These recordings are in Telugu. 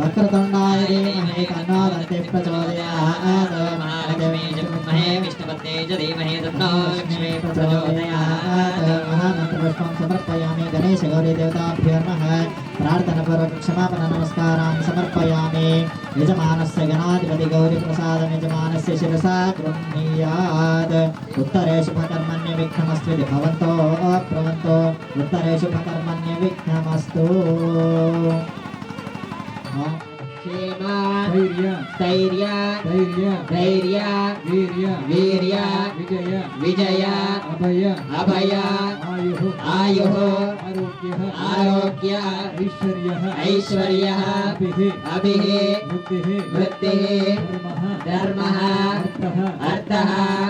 वक्रतुण्डाय दन्तिः च विद्महे च धीमहि तन्नो महामन्त्रपुष्पं समर्पयामि नमः प्रार्थनापूर्वक समर्पयामि। यजमानस्य यजमानस्य शिरसा गृह्णीयात्। उत्तरे शुभकर्मण्य विघ्नमस्तु भवन्तो प्रवन्तो उत्तरे शुभकर्मण्य विजय। विजय। अभय। अभय। आयु। वृत्ति धर्म। अर्थ।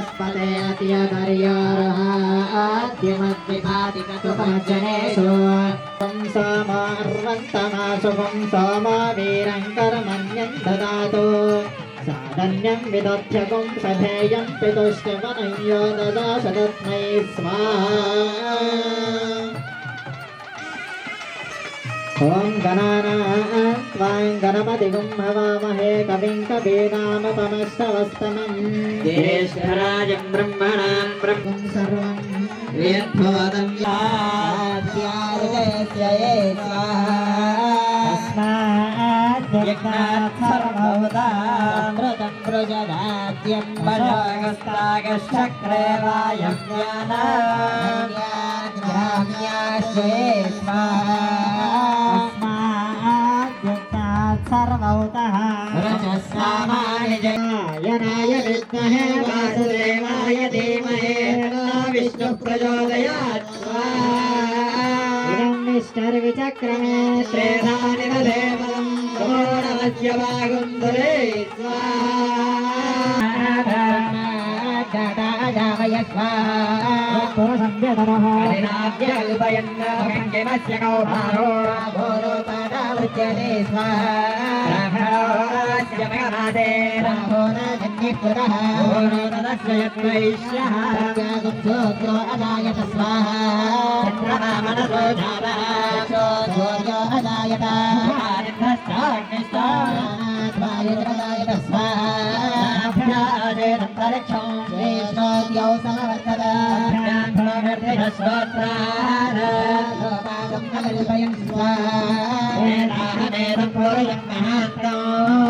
ॐ बृहस्पते अत्यमद्विभातिकतुपजनेषु ं सोमार्वन्तमाशुभं सोमा वीरं कर्मण्यं ददातु साधन्यं विदध्यगुं सधेयं पितुष्टवनयो ददाश तस्मै स्वाहा ఓం గణానాయ భవామహే కవిం కవీనామపమస్తవస్తమం దేశరాజం బ్రహ్మణాం బ్రహ్మం సర్వం ప్రజదాద్యం బలగస్తాగశ్చక్రేవాయం सर्वभूतामृतं प्रजदाद्यं वशागस्तागश्चक्रे वायं तस्मात् सर्वौतः रजस्सामानि यनाय विद्महे वासुदेवाय धीमहि विष्णुः प्रचोदयात् स्वाहा इदं विष्णुर्विचक्रमे श्रेधानि देवं कमोणवस्य वागुन्दरे पुरुषं व्यधरः स्वाहाभ्यल्पयन्नस्य कौभारो भोरोपदावृत्यते राघवस्य मेघनादे स्वाहा भोरोदस्य यत्वैश्यः ज्योत्यो अजायत स्वाहा चन्द्रमा मनसो जातः सूर्यो अजायत वायुर्गदायत स्वाहा श्रेष्ठोद्यौ समवर्तत लोकागं कल्पयन् स्वाहा नित्यमन्नं तमतः पुरस्तात् विद्यते स्वाहा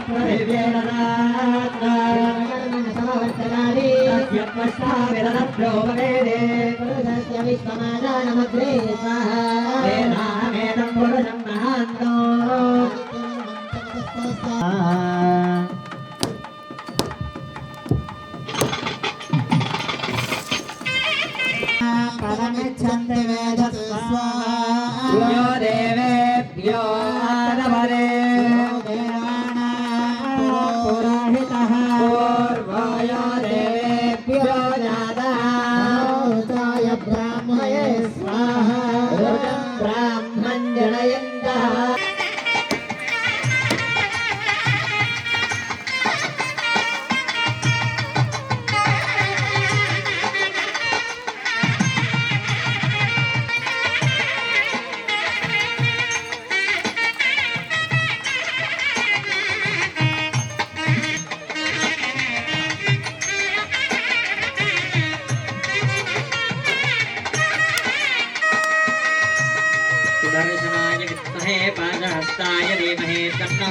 ఆత్మస్థామిరణప్రోపవేదే పురుషస్య విశ్వమాదానమగ్రే స్వాహేనామేదం పరమిచ్చంది వేద స్వాహ దేవేభ్యో నమరే ಬ್ರಾಹ್ಮಣ್ ಜನಯಂತಹ हस्ताय धीमहे तन्नो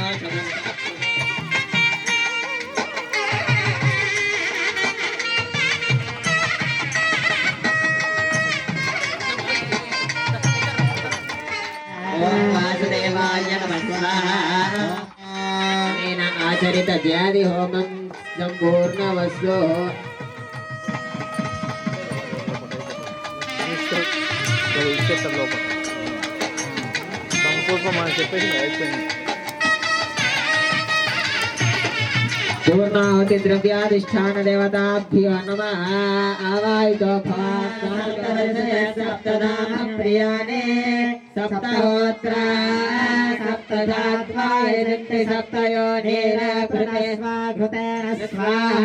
ఆచరిత ధ్యాది హోమం సంపూర్ణ వస్తు ఇష్టం సంకోసం అని చెప్పేసి అయిపోయింది పూర్ణాహుతి ద్రవ్యాధిష్టాన దేవతాభ్యో నమ ఆవాయితో సప్తనామ ప్రియాణే సప్తహోత్ర సప్తదాత్వాయంతి సప్తయోనేన కృతే స్వాహృతేన స్వాహ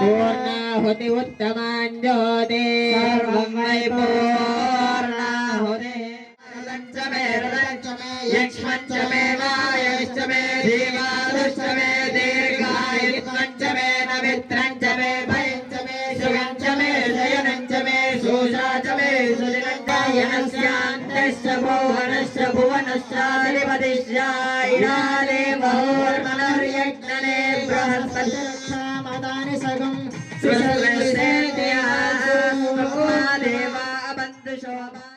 పూర్ణాహుతి ఉత్తమాంజోదే సర్వం వై శోషాచమేకాయనశ్చాంతశ్చ భువనశ్చ భువనశ్చాధిపతిశ్చాయిరాలే మహోర్మనర్యజ్ఞలే బృహస్పతి మదాని దేవా అబంధు శోభా